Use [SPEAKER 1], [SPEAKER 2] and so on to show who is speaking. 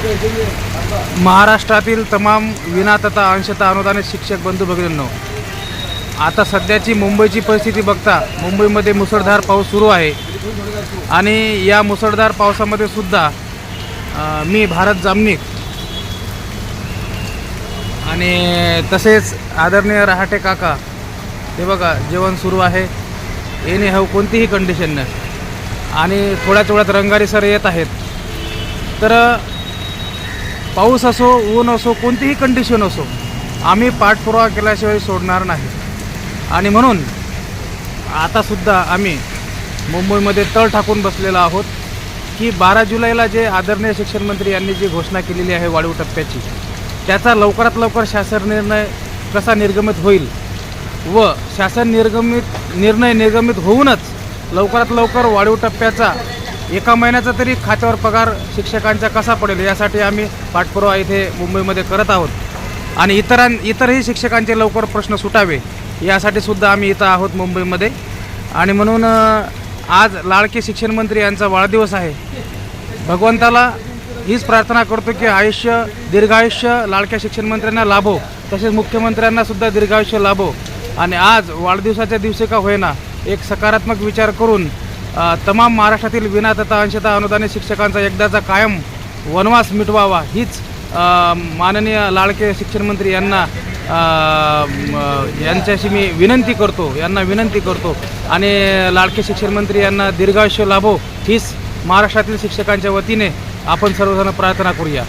[SPEAKER 1] महाराष्ट्रातील तमाम विना तथा अंशतः अनुदानित शिक्षक बंधू भगिनींनो आता सध्याची मुंबईची परिस्थिती बघता मुंबईमध्ये मुसळधार पाऊस सुरू आहे. आणि या मुसळधार पावसामध्ये सुद्धा मी भारत जामनिक आणि तसेच आदरणीय रहाटे काका हे बघा जेवण सुरू आहे. येणे हव कोणतीही कंडिशन नाही आणि थोड्या थोड्यात रंगारी सर येत आहेत. तर पाऊस असो ऊन असो कोणतीही कंडिशन असो आम्ही पाठपुरावा केल्याशिवाय सोडणार नाही. आणि म्हणून आतासुद्धा आम्ही मुंबईमध्ये तळ टाकून बसलेलो आहोत की बारा जुलैला जे आदरणीय शिक्षण मंत्री यांनी जी घोषणा केलेली आहे वाढीव टप्प्याची त्याचा लवकरात लवकर शासन निर्णय कसा निर्गमित होईल व शासन निर्गमित निर्णय निर्गमित होऊनच लवकरात लवकर वाढीव टप्प्याचा एका महिन्याचा तरी खात्यावर पगार शिक्षकांचा कसा पडेल यासाठी आम्ही पाठपुरावा इथे मुंबईमध्ये करत आहोत. आणि इतरां इतरही शिक्षकांचे लवकर प्रश्न सुटावे यासाठी सुद्धा आम्ही इथं आहोत मुंबईमध्ये. आणि म्हणून आज लाडके शिक्षण मंत्री यांचा वाढदिवस आहे. भगवंताला हीच प्रार्थना करतो की आयुष्य दीर्घायुष्य लाडक्या शिक्षण मंत्र्यांना लाभो तसेच मुख्यमंत्र्यांना सुद्धा दीर्घायुष्य लाभो. आणि आज वाढदिवसाच्या दिवशी का होईना एक सकारात्मक विचार करून तमाम महाराष्ट्रातील विना तथा अंशतः अनुदानित शिक्षकांचा एकदाचा कायम वनवास मिटवावा हीच माननीय लाडके शिक्षणमंत्री यांना यांच्याशी मी विनंती करतो यांना विनंती करतो. आणि लाडके शिक्षणमंत्री यांना दीर्घायुष्य लाभो हीच महाराष्ट्रातील शिक्षकांच्या वतीने आपण सर्वजण प्रार्थना करूया.